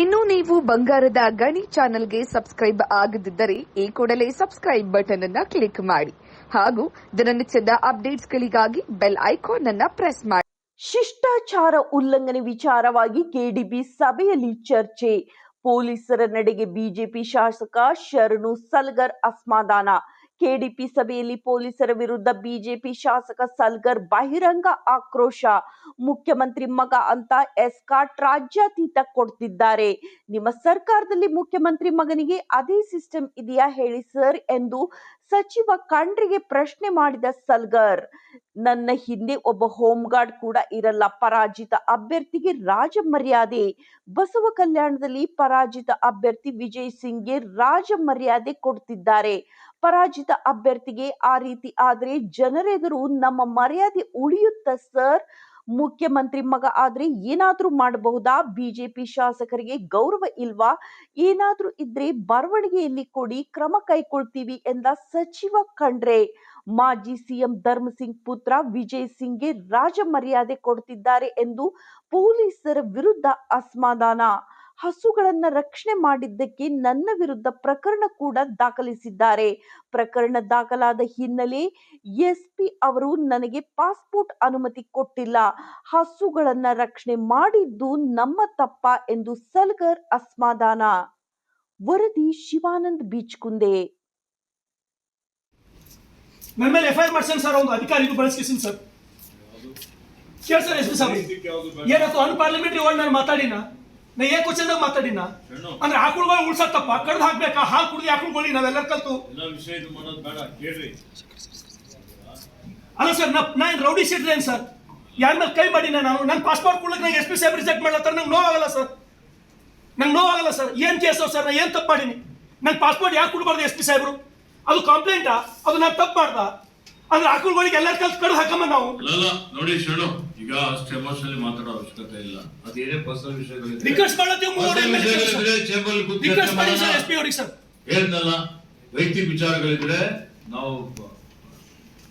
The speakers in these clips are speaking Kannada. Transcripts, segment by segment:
ಇನ್ನು ನೀವು ಬಂಗಾರದ ಗಣಿ ಚಾನೆಲ್ಗೆ ಸಬ್ಸ್ಕ್ರೈಬ್ ಆಗದಿದ್ದರೆ ಈ ಕೂಡಲೇ ಸಬ್ಸ್ಕ್ರೈಬ್ ಬಟನ್ ಅನ್ನ ಕ್ಲಿಕ್ ಮಾಡಿ ಹಾಗೂ ದಿನನಿತ್ಯದ ಅಪ್ಡೇಟ್ಸ್ಗಳಿಗಾಗಿ ಬೆಲ್ ಐಕಾನ್ ಅನ್ನ ಪ್ರೆಸ್ ಮಾಡಿ. ಶಿಷ್ಟಾಚಾರ ಉಲ್ಲಂಘನೆ ವಿಚಾರವಾಗಿ ಕೆಡಿಬಿ ಸಭೆಯಲ್ಲಿ ಚರ್ಚೆ. ಪೊಲೀಸರ ನಡೆಗೆ ಬಿಜೆಪಿ ಶಾಸಕ ಶರಣು ಸಲ್ಗರ್ ಅಸಮಾಧಾನ ಕೆಡಿಪಿ ಸಭೆಯಲ್ಲಿ ಪೊಲೀಸರ ವಿರುದ್ಧ ಬಿಜೆಪಿ ಶಾಸಕ ಸಲ್ಗರ್ ಬಹಿರಂಗ ಆಕ್ರೋಶ. ಮುಖ್ಯಮಂತ್ರಿ ಮಗ ಅಂತ ಎಸ್ಕಾಟ್ ರಾಜ್ಯಾತೀತ ಕೊಡ್ತಿದ್ದಾರೆ. ನಿಮ್ಮ ಸರ್ಕಾರದಲ್ಲಿ ಮುಖ್ಯಮಂತ್ರಿ ಮಗನಿಗೆ ಅದೇ ಸಿಸ್ಟಮ್ ಇದೆಯಾ ಹೇಳಿ ಸರ್ ಎಂದು ಸಚಿವ ಖಂಡ್ರಿಗೆ ಪ್ರಶ್ನೆ ಮಾಡಿದ ಸಲ್ಗರ್, ನನ್ನ ಹಿಂದೆ ಒಬ್ಬ ಹೋಮ್ ಗಾರ್ಡ್ ಕೂಡ ಇರಲ್ಲ, ಪರಾಜಿತ ಅಭ್ಯರ್ಥಿಗೆ ರಾಜ ಮರ್ಯಾದೆ ಬಸವ ಕಲ್ಯಾಣದಲ್ಲಿ ಪರಾಜಿತ ಅಭ್ಯರ್ಥಿ ವಿಜಯ್ ಸಿಂಗ್ಗೆ ರಾಜ ಮರ್ಯಾದೆ ಕೊಡ್ತಿದ್ದಾರೆ. ಪರಾಜಿತ ಅಭ್ಯರ್ಥಿಗೆ ಆ ರೀತಿ ಆದರೆ ಜನರೆದುರು ನಮ್ಮ ಮರ್ಯಾದೆ ಉಳಿಯುತ್ತ ಸರ್? ಮುಖ್ಯಮಂತ್ರಿ ಮಗ ಆದ್ರೆ ಏನಾದ್ರೂ ಮಾಡಬಹುದಾ? ಬಿಜೆಪಿ ಶಾಸಕರಿಗೆ ಗೌರವ ಇಲ್ವಾ? ಏನಾದ್ರೂ ಇದ್ರೆ ಬರವಣಿಗೆಯಲ್ಲಿ ಕೊಡಿ, ಕ್ರಮ ಕೈಗೊಳ್ತೀವಿ ಎಂದ ಸಚಿವ ಖಂಡ್ರೆ. ಮಾಜಿ ಸಿಎಂ ಧರ್ಮಸಿಂಗ್ ಪುತ್ರ ವಿಜಯ್ ಸಿಂಗ್ಗೆ ರಾಜ ಮರ್ಯಾದೆ ಕೊಡ್ತಿದ್ದಾರೆ ಎಂದು ಪೊಲೀಸರ ವಿರುದ್ಧ ಅಸಮಾಧಾನ. ಹಸುಗಳನ್ನ ರಕ್ಷಣೆ ಮಾಡಿದ್ದಕ್ಕೆ ನನ್ನ ವಿರುದ್ಧ ಪ್ರಕರಣ ಕೂಡ ದಾಖಲಿಸಿದ್ದಾರೆ. ಪ್ರಕರಣ ದಾಖಲಾದ ಹಿನ್ನೆಲೆ ಎಸ್ಪಿ ಅವರು ನನಗೆ ಪಾಸ್ಪೋರ್ಟ್ ಅನುಮತಿ ಕೊಟ್ಟಿಲ್ಲ. ಹಸುಗಳನ್ನ ರಕ್ಷಣೆ ಮಾಡಿದ್ದು ನಮ್ಮ ತಪ್ಪ ಎಂದು ಸಲ್ಗರ್ ಅಸಮಾಧಾನ. ವರದಿ ಶಿವಾನಂದ್ ಬೀಚ್ಕುಂದೆ. ನನ್ನ ಮೇಲೆ ಎಫ್ ಐ ಸರ್ ಒಂದು ಅಧಿಕಾರಿಗೂ ಬಳಸ್ಕಿಸಿನಿ ಸರ್. ಕೇಳಿ ಸರ್. ಎಸ್ ಪಿ ಸಾಬ್ ಏನಾಯ್ತು ಅನ್ಪಾರ್ಲಿಮೆಂಟ್ರಿ ವರ್ಡ್ ನಾನು ಮಾತಾಡಿನ. ನಾ ಏನ್ ಕ್ವಶನ್ದಾಗ ಮಾತಾಡಿನ? ಅಂದ್ರೆ ಆಕಳುಗಳು ಉಳ್ಸತ್ತಪ್ಪ. ಕಡ್ದು ಹಾಕ್ಬೇಕಾ? ಹಾಲು ಕುಡ್ದು ಆಕಳುಗಳಿಗೆ ನಾವೆಲ್ಲರೂ ಕಲ್ತು. ಅಲ್ಲ ಸರ್ ನಾ ನಾನು ರೌಡಿ ಏನ್ ಸರ್? ಯಾರ ಮೇಲೆ ಕೈ ಮಾಡಿನ ನಾನು? ನನ್ನ ಪಾಸ್ಪೋರ್ಟ್ ಕೊಡ್ಲಿಕ್ಕೆ ನಂಗೆ ಎಸ್ ಪಿ ಸಾಹೇಬ್ ರಿಜೆಕ್ಟ್ ಮಾಡ್ಲತ್ತಾರ. ನಂಗೆ ನೋವಾಗಲ್ಲ ಸರ್. ನಂಗೆ ನೋವಾಗಲ್ಲ ಸರ್. ಏನು ಕೇಸು ಸರ್? ನಾ ಏನು ತಪ್ಪು ಮಾಡೀನಿ? ನನ್ನ ಪಾಸ್ಪೋರ್ಟ್ ಯಾಕೆ ಕೊಡ್ಬಾರ್ದು ಎಸ್ ಪಿ ಸಾಹೇಬ್ರು ಅದು ಕಂಪ್ಲೇಂಟಾ ಅದು ನಾನು ತಪ್ಪು ಮಾಡ್ದ? ಅಂದ್ರೆ ಆಕಳುಗಳಿಗೆ ಎಲ್ಲ ಕಲ್ಸ್ ಕಡ್ದು ಹಾಕಮ್ಮ ನಾವು. ಅಲ್ಲಲ್ಲ ನೋಡಿ ಶೇಣು ಈಗ ಅಷ್ಟು ಎಮೋಷನಲಿ ಮಾತಾಡೋ ಅವಶ್ಯಕತೆ ಇಲ್ಲ. ಅದೇನೇ ಪರ್ಸನಲ್ ವಿಷಯಗಳಿದ್ರೆ ರಿಕ್ವೆಸ್ಟ್ ಮಾಡ್ಲತ್ತೀವಿ ಮೂವರು personal ವಿಷಯಗಳಿದ್ರೆ ಚೇಂಬರ್ ರಿಕ್ವೆಸ್ಟ್ ಮಾಡಿ ಸರ್ ಎಸ್ ಪಿ ಅವ್ರಿಗೆ ಸರ್. ಹೇಳ್ದಲ್ಲ ವೈಯಕ್ತಿಕ ವಿಚಾರಗಳಿದ್ರೆ ನಾವು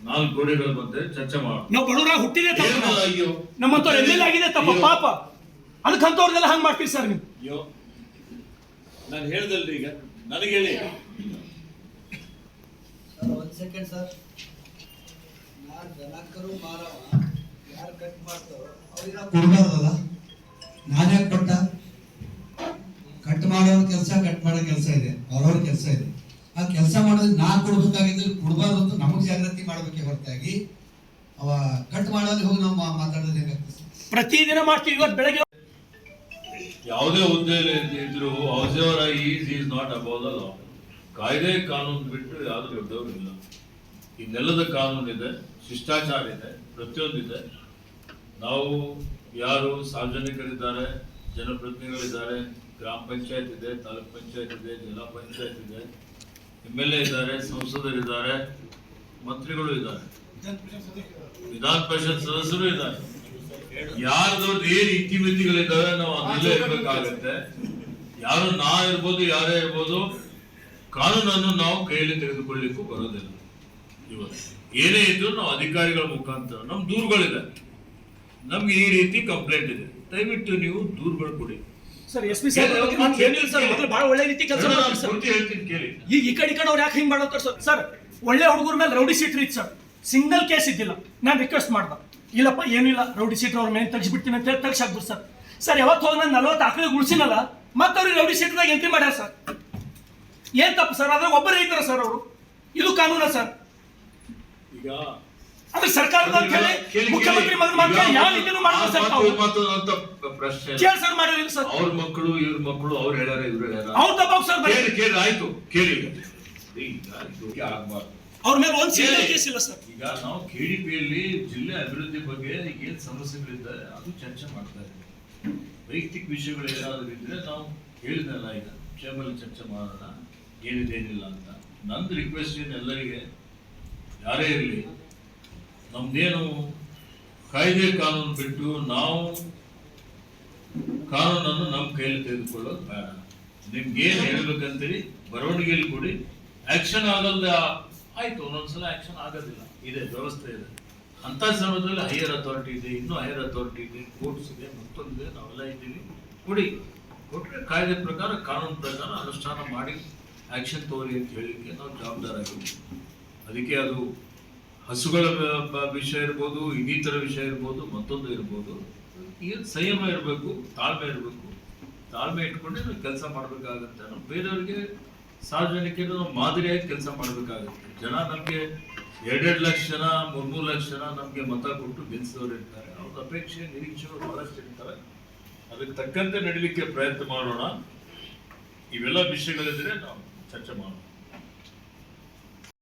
ನಾಲ್ಕು ಗೋಡೆಗಳ ಮಧ್ಯೆ ಚರ್ಚೆ ಮಾಡೋಣ. ನಾವು ಬಡವರ ಹುಟ್ಟಿದೆ ತಪ್ಪು. ಅಯ್ಯೋ. ನಮ್ಮಂತವ್ರು ಎಲ್ಲೆಲ್ಲ ಆಗಿದೆ ತಪ್ಪ? ಪಾಪ. ಅದಕ್ಕೆ ಅಂತವ್ರನ್ನೆಲ್ಲ ಹಂಗ್ ಮಾಡ್ತೀರಿ ಸರ್ ನೀವು. ಅಯ್ಯೋ. ನಾನು ಹೇಳ್ದಲ್ರಿ ಈಗ. ನನಗೆ ಹೇಳಿ. ಒಂದು ಸೆಕೆಂಡ್ ಸರ್ ಯಾರು ದನಕರು ಮಾರವ ಯಾರು ಕಟ್ ಮಾಡ್ತಾರೋ ಅವ್ರಿಗೆ ನಾವು ಕೊಡ್ಬಾರ್ದಲ್ಲ? ನಾನು ಯಾಕೆ ಕೊಟ್ಟ. ಕಟ್ ಮಾಡೋರ್ ಕೆಲಸ ಕಟ್ ಮಾಡೋ ಕೆಲಸ ಇದೆ. ಅವ್ರವ್ರ ಕೆಲಸ ಇದೆ. ಆ ಕೆಲಸ ಮಾಡೋದು ನಾ ಕೊಡ್ಬೇಕಾಗಿದ್ರೆ ಕೊಡ್ಬಾರ್ದು ಅಂತ ನಮಗೆ ಜಾಗೃತಿ ಮಾಡ್ಬೇಕೆ ಹೊರತಾಗಿ ಅವ ಕಟ್ ಮಾಡೋದು ಹೋಗಿ ನಾವು ಮಾತಾಡೋದು ಹೆಂಗಾಗ್ತದೆ ಪ್ರತಿದಿನ ಮಾಡ್ತೀವಿ ಇವತ್ತು ಬೆಳಗ್ಗೆ ಯಾವುದೇ ಹುದ್ದೆಯಲ್ಲಿ ಇದ್ರು however is is not above the law ಕಾಯ್ದೆ ಕಾನೂನು ಬಿಟ್ಟು ಯಾವ್ದು ದೊಡ್ಡವರು ಇಲ್ಲ ಈ ನೆಲದ ಕಾನೂನಿದೆ ಶಿಷ್ಟಾಚಾರ ಇದೆ ಪ್ರತಿಯೊಂದಿದೆ ನಾವು ಯಾರು ಸಾರ್ವಜನಿಕರಿದ್ದಾರೆ, ಜನಪ್ರತಿನಿಧಿಗಳಿದ್ದಾರೆ, ಗ್ರಾಮ ಪಂಚಾಯತ್ ಇದೆ, ತಾಲೂಕ್ ಪಂಚಾಯತ್ ಇದೆ, ಜಿಲ್ಲಾ ಪಂಚಾಯತ್ ಇದೆ, ಎಂ ಎಲ್ ಎ ಇದ್ದಾರೆ, ಸಂಸದರಿದ್ದಾರೆ, ಮಂತ್ರಿಗಳು ಇದ್ದಾರೆ. ವಿಧಾನ ಪರಿಷತ್ ಸದಸ್ಯರು ಇದ್ದಾರೆ. ಯಾರದವ್ರದ್ದು ಏನ್ ಇತಿಮಿತಿಗಳಿದ್ದಾವೆ ನಾವು ಅದರಲ್ಲೇ ಇರ್ಬೇಕಾಗತ್ತೆ. ಯಾರು ನಾ ಇರ್ಬೋದು, ಯಾರೇ ಇರ್ಬೋದು, ಕಾನೂನನ್ನು ನಾವು ಕೈಯಲ್ಲಿ ತೆಗೆದುಕೊಳ್ಳಿಕ್ಕೂ ಬರೋದಿಲ್ಲ. ಇವತ್ತು ಏನೇ ಇದ್ರು ನಾವು ಅಧಿಕಾರಿಗಳ ಮುಖಾಂತರ ನಮ್ ದೂರುಗಳಿದೆ. ನಮ್ಗೆ ಈ ರೀತಿ ಕಂಪ್ಲೇಂಟ್ ಇದೆ. ದಯವಿಟ್ಟು ನೀವು ದೂರುಗಳು ಕೊಡಿ. ಸರ್ ಎಸ್ ಪಿ ಸರ್ ಬಹಳ ಒಳ್ಳೆ ರೀತಿ ಕೆಲಸ ಹೇಳ್ತೀನಿ ಕೇಳಿ. ಈಗ ಈ ಕಡೆ ಈ ಕಡೆ ಅವ್ರು ಯಾಕೆ ಹಿಂಗೆ ಮಾಡೋದು ಸರ್? ಸರ್ ಒಳ್ಳೆ ಹುಡುಗರ ಮೇಲೆ ರೌಡಿ ಸೀಟ್ರಿ ಇತ್ತು ಸರ್. ಸಿಂಗಲ್ ಕೇಸ್ ಇದ್ದಿಲ್ಲ. ನಾನು ರಿಕ್ವೆಸ್ಟ್ ಮಾಡ್ದೆ. ಇಲ್ಲಪ್ಪ ಏನಿಲ್ಲ ರೌಡಿ ಸೀಟ್ ಅವ್ರ ಮೇಲೆ ತೆಗಿಸ್ಬಿಡ್ತೀನಿ ಅಂತ ಹೇಳಿ ತೆಗ್ಸಾಕ್ಬಿಟ್ಟು ಸರ್. ಸರ್ ಯಾವತ್ತು ಹೋಗಿ ನಾನು ನಲ್ವತ್ತು ಆಕಳಿಗೆ ಉಳಿಸಿನಲ್ಲ ಮತ್ತೆ ಅವ್ರಿಗೆ ರೌಡಿ ಸೀಟ್ದಾಗ ಎಂಟ್ರಿ ಮಾಡ್ಯಾರ ಸರ್. ಏನ್ ತಪ್ಪು ಸರ್? ಅದ್ರಾಗ ಒಬ್ಬರೇ ಇದ್ದಾರೆ ಸರ್ ಅವರು. ಇದು ಕಾನೂನ ಸರ್. ಈಗ. ಅಂದ್ರೆ ಸರ್ಕಾರದ ಅಂತ ಹೇಳಿ ಮುಖ್ಯಮಂತ್ರಿ ಮಾತ್ರ ಈಗ ಯಾವ ರೀತಿನೂ ಸರ್ ಮಾತು- ಅಂತ ಪ್ರಶ್ನೆ. ಕೇಳಿ ಸರ್ ಮಾಡಿರಲಿಲ್ಲ ಸರ್. ಅವ್ರ ಮಕ್ಕಳು ಇವ್ರ ಮಕ್ಕಳು ಅವ್ರು ಹೇಳ್ಯಾರ ಇವ್ರು ಹೇಳ್ಯಾರ. ಅವ್ರ ತಪ್ಪಾಗ ಸರ್ ಕೇಳಿ ಕೇಳಿ ಆಯ್ತು. ಕೇಳಿ ಈಗ. ಆಗ್ಬಾರ್ದು. ಅವ್ರ ಮೇಲೆ ಒಂದು ಕೇಳಿ. ಕೇಸ್ ಇಲ್ಲ ಸರ್. ಈಗ ನಾವು ಕೆಡಿಪಿಯಲ್ಲಿ ಜಿಲ್ಲೆ ಅಭಿವೃದ್ಧಿ ಬಗ್ಗೆ ಏನ್ ಸಮಸ್ಯೆಗಳಿದ್ದಾರೆ ಅದು ಚರ್ಚೆ ಮಾಡ್ತಾ ಇದ್ದೀವಿ ವೈಯಕ್ತಿಕ ವಿಷಯಗಳು ಏನಾದ್ರು ಇದ್ರೆ ನಾವು ಹೇಳಿದ್ನಲ್ಲ ಈಗ. ಚೇಂಬರ್ ಚರ್ಚೆ ಮಾಡೋಣ. ಏನಿದೆ ಏನಿಲ್ಲ ಅಂತ. ನಂದು ರಿಕ್ವೆಸ್ಟ್ ಏನು ಎಲ್ಲರಿಗೆ ಯಾರೇ ಇರಲಿ ನಮ್ದೇನು ಕಾಯ್ದೆ ಕಾನೂನು ಬಿಟ್ಟು ನಾವು ಕಾನೂನನ್ನು ನಮ್ಮ ಕೈಯಲ್ಲಿ ತೆಗೆದುಕೊಳ್ಳೋದು ಬೇಡ. ನಿಮ್ಗೆ ಏನು ಹೇಳ್ಬೇಕಂತೀರಿ? ಬರವಣಿಗೆಯಲ್ಲಿ ಕೊಡಿ ಆಕ್ಷನ್ ಆಗಲ್ಲ ಆಯ್ತು, ಒಂದೊಂದ್ಸಲ ಆಕ್ಷನ್ ಆಗೋದಿಲ್ಲ. ಇದೆ, ವ್ಯವಸ್ಥೆ ಇದೆ. ಅಂತ ಸಮಯದಲ್ಲಿ ಹೈಯರ್ ಅಥಾರಿಟಿ ಇದೆ, ಇನ್ನೂ ಹೈಯರ್ ಅಥಾರಿಟಿ ಇದೆ, ಕೋರ್ಟ್ಸ್ ಇದೆ, ಮತ್ತೊಂದಿದೆ, ನಾವೆಲ್ಲ ಇದ್ದೀವಿ. ಕೊಡಿ ಕೊಟ್ಟರೆ ಕಾಯ್ದೆ ಪ್ರಕಾರ, ಕಾನೂನು ಪ್ರಕಾರ ಅನುಷ್ಠಾನ ಮಾಡಿ ಆಕ್ಷನ್ ತೋರಿ ಅಂತ ಹೇಳಲಿಕ್ಕೆ ನಾವು ಜವಾಬ್ದಾರಾಗಿದ್ದೀವಿ. ಅದಕ್ಕೆ ಅದು ಹಸುಗಳ ವಿಷಯ ಇರ್ಬೋದು, ಇನ್ನಿತರ ವಿಷಯ ಇರ್ಬೋದು, ಮತ್ತೊಂದು ಇರ್ಬೋದು. ಏನು ಸಂಯಮ ಇರಬೇಕು, ತಾಳ್ಮೆ ಇರಬೇಕು. ತಾಳ್ಮೆ ಇಟ್ಕೊಂಡೆ ನಾವು ಕೆಲಸ ಮಾಡಬೇಕಾಗತ್ತೆ ನಾವು ಬೇರೆಯವ್ರಿಗೆ ಸಾರ್ವಜನಿಕರು ನಾವು ಮಾದರಿಯಾಗಿ ಕೆಲಸ ಮಾಡಬೇಕಾಗತ್ತೆ. ಜನ ನಮಗೆ ಎರಡೆರಡು ಲಕ್ಷ ಜನ ಮೂರ್ ಮೂರು ಲಕ್ಷ ಜನ ನಮಗೆ ಮತ ಕೊಟ್ಟು ಗೆಲ್ಸಿದವರು ಇರ್ತಾರೆ. ಅವ್ರ ಅಪೇಕ್ಷೆ, ನಿರೀಕ್ಷೆಗಳು ಬಹಳಷ್ಟು ಇರ್ತಾರೆ. ಅದಕ್ಕೆ ತಕ್ಕಂತೆ ನಡೀಲಿಕ್ಕೆ ಪ್ರಯತ್ನ ಮಾಡೋಣ. ಇವೆಲ್ಲ ವಿಷಯಗಳಿದ್ರೆ ನಾವು ಚರ್ಚೆ ಮಾಡೋಣ.